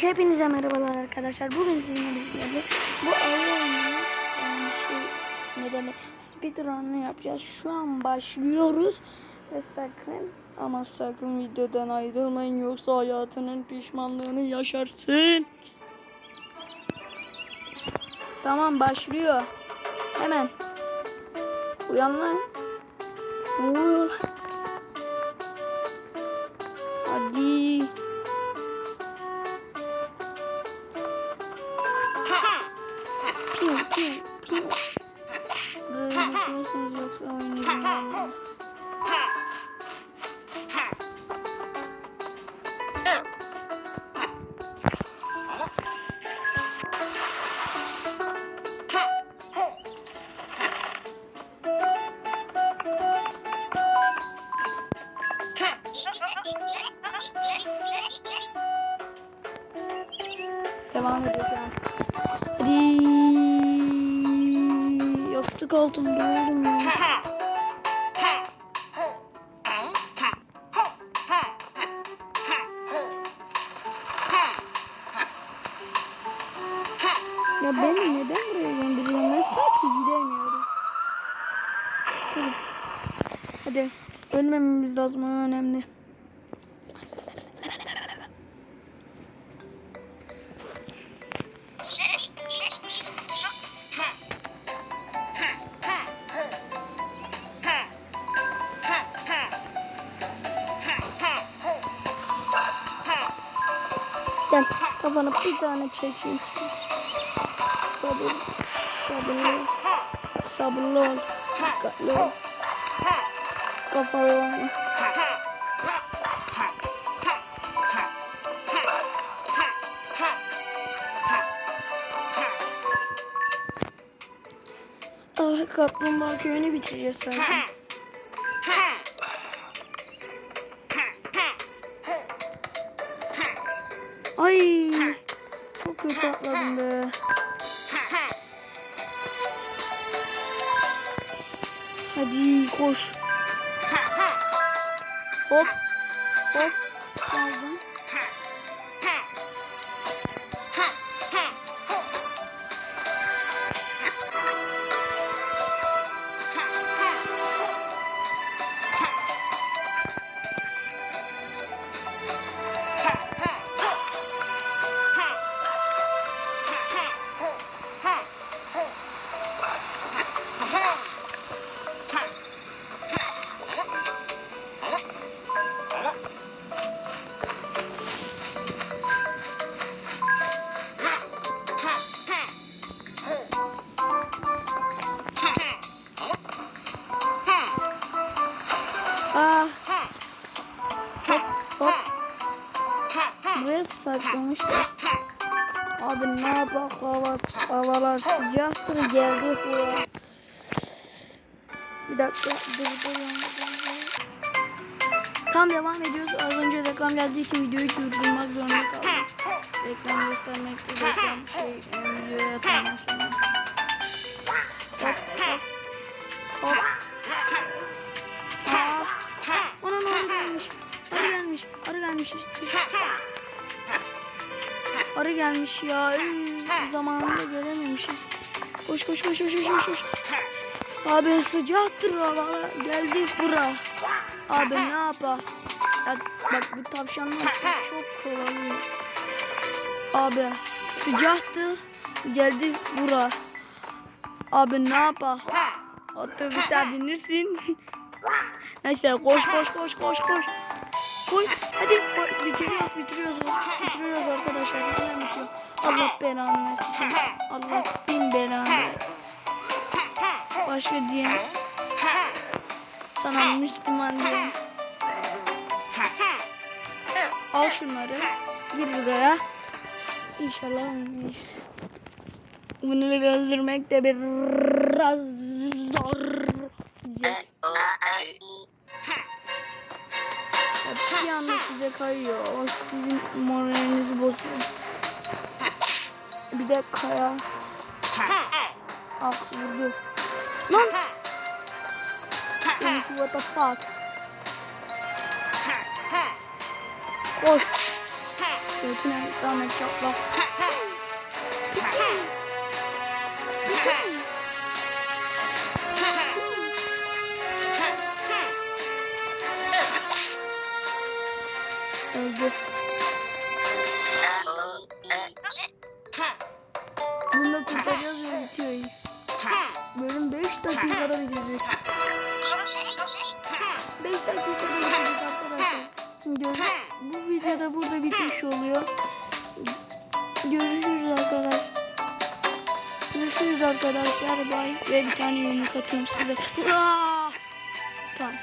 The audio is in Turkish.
Hepinize merhabalar arkadaşlar. Bugün sizinle birlikte bu oyununu yani şey ne demek speedrun'ını yapacağız. Şu an başlıyoruz ve sakın ama sakın videodan ayrılmayın yoksa hayatının pişmanlığını yaşarsın. Tamam başlıyor. Hemen. Uyan lan. Lan? Hadi. 拼拼。这一出戏就成一个。别忘了就是。Yastık altımda oğlum ya. Ya beni neden buraya gönderiyorsun? Ben sanki gidemiyorum. Hadi. Ölmememiz lazım. Önemli. Gel kafana bir tane çekeyim. Sabır, sabırlı, sabırlı ol, dikkatli ol. Kafalı olma. Ah kaplumbağa köyünü bitireceğiz sanki. Be. Hadi koş. Hop. Hop. Aldım. Hop. Buraya saklamışlar. Abi ne yapak hava, havalar sıcaktır geldik buraya. Bir dakika dur dur. Tam devam ediyoruz. Az önce reklam geldiği için videoyu durdurmak zorunda kaldım. Reklam göstermek reklam şey e, videoya atarım Arı gelmiş. Arı gelmiş ya. Üy, zamanında gelememişiz. Koş koş koş koş koş koş. Abi sıcaktır hava. Geldik bura. Abi ne yapa? Ya bak bu tavşanlar çok kovalıyor. Abi sıcaktı. Geldik bura. Abi ne yapa? Otobüse binirsin. Neyse koş koş koş koş koş. Hadi bitiriyoruz bitiriyoruz bitiriyoruz arkadaşlar. Hemen bitiyor. Allah belanı versin. Allah bin belanı versin. Başka diye. Sana Müslüman diye. Al şunları. Gir buraya. İnşallah ölmeyiz. Bunları öldürmek de biraz zor. Diyeceğiz. Bir anda size kayıyor. O sizin moralinizi bozuyor. Bir de kaya. Ah vurdu. Lan! What the fuck? Koş. Götüne damet çatla. Öldü. Kurtaracağız ve bitiyor. Bölüm 5 dakikada bitecek. 5 dakikada bitecek arkadaşlar. Gör- Bu videoda burada bitmiş oluyor. Görüşürüz arkadaşlar. Görüşürüz arkadaşlar. Bay ve bir tane yumruk atıyorum size. Aa! Tamam.